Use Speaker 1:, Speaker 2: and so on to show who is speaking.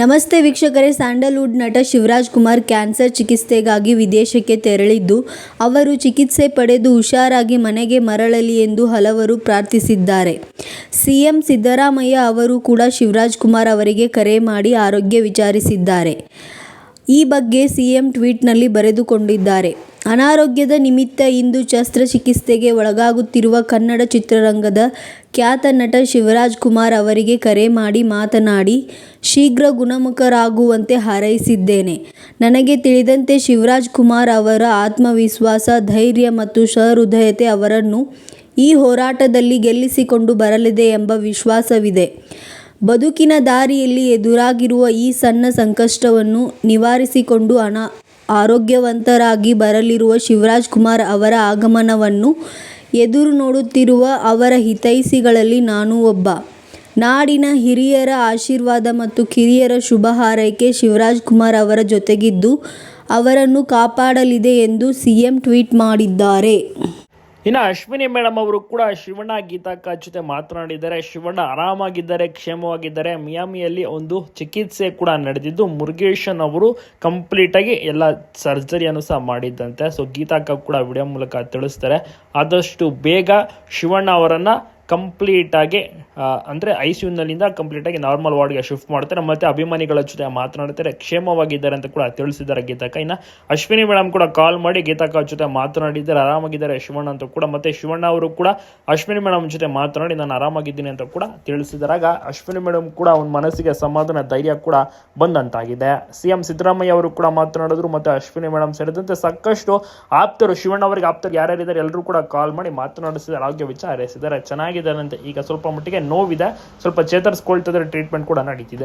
Speaker 1: ನಮಸ್ತೆ ವೀಕ್ಷಕರೇ, ಸ್ಯಾಂಡಲ್ವುಡ್ ನಟ ಶಿವರಾಜ್ ಕುಮಾರ್ ಕ್ಯಾನ್ಸರ್ ಚಿಕಿತ್ಸೆಗಾಗಿ ವಿದೇಶಕ್ಕೆ ತೆರಳಿದ್ದು, ಅವರು ಚಿಕಿತ್ಸೆ ಪಡೆದು ಹುಷಾರಾಗಿ ಮನೆಗೆ ಮರಳಲಿ ಎಂದು ಹಲವರು ಪ್ರಾರ್ಥಿಸಿದ್ದಾರೆ. ಸಿಎಂ ಸಿದ್ದರಾಮಯ್ಯ ಅವರು ಕೂಡ ಶಿವರಾಜ್ ಕುಮಾರ್ ಅವರಿಗೆ ಕರೆ ಮಾಡಿ ಆರೋಗ್ಯ ವಿಚಾರಿಸಿದ್ದಾರೆ. ಈ ಬಗ್ಗೆ ಸಿಎಂ ಟ್ವೀಟ್ನಲ್ಲಿ ಬರೆದುಕೊಂಡಿದ್ದಾರೆ. ಅನಾರೋಗ್ಯದ ನಿಮಿತ್ತ ಇಂದು ಶಸ್ತ್ರಚಿಕಿತ್ಸೆಗೆ ಒಳಗಾಗುತ್ತಿರುವ ಕನ್ನಡ ಚಿತ್ರರಂಗದ ಖ್ಯಾತ ನಟ ಶಿವರಾಜ್ ಕುಮಾರ್ ಅವರಿಗೆ ಕರೆ ಮಾಡಿ ಮಾತನಾಡಿ, ಶೀಘ್ರ ಗುಣಮುಖರಾಗುವಂತೆ ಹಾರೈಸಿದ್ದೇನೆ. ನನಗೆ ತಿಳಿದಂತೆ ಶಿವರಾಜ್ ಕುಮಾರ್ ಅವರ ಆತ್ಮವಿಶ್ವಾಸ, ಧೈರ್ಯ ಮತ್ತು ಸಹೃದಯತೆ ಅವರನ್ನು ಈ ಹೋರಾಟದಲ್ಲಿ ಗೆಲ್ಲಿಸಿಕೊಂಡು ಬರಲಿದೆ ಎಂಬ ವಿಶ್ವಾಸವಿದೆ. ಬದುಕಿನ ದಾರಿಯಲ್ಲಿ ಎದುರಾಗಿರುವ ಈ ಸಣ್ಣ ಸಂಕಷ್ಟವನ್ನು ನಿವಾರಿಸಿಕೊಂಡು ಅನಾ ಆರೋಗ್ಯವಂತರಾಗಿ ಬರಲಿರುವ ಶಿವರಾಜ್ ಕುಮಾರ್ ಅವರ ಆಗಮನವನ್ನು ಎದುರು ನೋಡುತ್ತಿರುವ ಅವರ ಹಿತೈಷಿಗಳಲ್ಲಿ ನಾನು ಒಬ್ಬ. ನಾಡಿನ ಹಿರಿಯರ ಆಶೀರ್ವಾದ ಮತ್ತು ಕಿರಿಯರ ಶುಭ ಹಾರೈಕೆ ಶಿವರಾಜ್ ಕುಮಾರ್ ಅವರ ಜೊತೆಗಿದ್ದು ಅವರನ್ನು ಕಾಪಾಡಲಿದೆ ಎಂದು ಸಿಎಂ ಟ್ವೀಟ್ ಮಾಡಿದ್ದಾರೆ.
Speaker 2: ಇನ್ನು ಅಶ್ವಿನಿ ಮೇಡಮ್ ಅವರು ಕೂಡ ಶಿವಣ್ಣ ಗೀತಾಕ್ಕ ಜೊತೆ ಮಾತನಾಡಿದ್ದಾರೆ. ಶಿವಣ್ಣ ಆರಾಮಾಗಿದ್ದಾರೆ ಕ್ಷೇಮವಾಗಿದ್ದಾರೆ. ಮಿಯಾಮಿಯಲ್ಲಿ ಒಂದು ಚಿಕಿತ್ಸೆ ಕೂಡ ನಡೆದಿದ್ದು ಮುರುಗೇಶನ್ ಅವರು ಕಂಪ್ಲೀಟ್ ಆಗಿ ಎಲ್ಲ ಸರ್ಜರಿಯನ್ನು ಸಹ ಮಾಡಿದ್ದಂತೆ. ಸೊ ಗೀತಾಕ್ಕ ಕೂಡ ವಿಡಿಯೋ ಮೂಲಕ ತಿಳಿಸ್ತಾರೆ. ಆದಷ್ಟು ಬೇಗ ಶಿವಣ್ಣ ಅವರನ್ನು ಕಂಪ್ಲೀಟ್ ಆಗಿ ಆ, ಅಂದ್ರೆ ಐ ಸಿ ಯುನಲ್ಲಿಂದ ಕಂಪ್ಲೀಟ್ ಆಗಿ ನಾರ್ಮಲ್ ವಾರ್ಡ್ಗೆ ಶಿಫ್ಟ್ ಮಾಡ್ತಾರೆ. ಮತ್ತೆ ಅಭಿಮಾನಿಗಳ ಜೊತೆ ಮಾತನಾಡ್ತಾರೆ. ಕ್ಷೇಮವಾಗಿದ್ದಾರೆ ಅಂತ ಕೂಡ ತಿಳಿಸಿದ್ದಾರೆ ಗೀತಾಕ ಇನ್ನು ಅಶ್ವಿನಿ ಮೇಡಮ್ ಕೂಡ ಕಾಲ್ ಮಾಡಿ ಗೀತಾಕ ಜೊತೆ ಮಾತನಾಡಿದ್ದಾರೆ. ಆರಾಮಾಗಿದ್ದಾರೆ ಶಿವಣ್ಣ ಅಂತ ಕೂಡ. ಮತ್ತೆ ಶಿವಣ್ಣ ಅವರು ಕೂಡ ಅಶ್ವಿನಿ ಮೇಡಮ್ ಜೊತೆ ಮಾತನಾಡಿ, ನಾನು ಆರಾಮಾಗಿದ್ದೀನಿ ಅಂತ ಕೂಡ ತಿಳಿಸಿದಾಗ ಅಶ್ವಿನಿ ಮೇಡಮ್ ಕೂಡ ಅವ್ನ ಮನಸ್ಸಿಗೆ ಸಮಾಧಾನ, ಧೈರ್ಯ ಕೂಡ ಬಂದಂತಾಗಿದೆ. ಸಿಎಂ ಸಿದ್ದರಾಮಯ್ಯ ಅವರು ಕೂಡ ಮಾತನಾಡಿದ್ರು. ಮತ್ತೆ ಅಶ್ವಿನಿ ಮೇಡಮ್ ಸೇರಿದಂತೆ ಸಾಕಷ್ಟು ಆಪ್ತರು, ಶಿವಣ್ಣ ಅವರಿಗೆ ಆಪ್ತರು ಯಾರ್ಯಾರಿದ್ದಾರೆ ಎಲ್ಲರೂ ಕೂಡ ಕಾಲ್ ಮಾಡಿ ಮಾತನಾಡಿಸಿದ್ದಾರೆ. ಆರೋಗ್ಯ ವಿಚಾರಿಸಿದ್ದಾರೆ. ಚೆನ್ನಾಗಿದ್ದಾರೆ ಅಂತ ಈಗ ಸ್ವಲ್ಪ ಮಟ್ಟಿಗೆ ನೋವಿದೆ. ಸ್ವಲ್ಪ ಚೇತರಿಸ್ಕೊಳ್ತಿದ್ರೆ ಟ್ರೀಟ್ಮೆಂಟ್ ಕೂಡ ನಡೀತಿದೆ.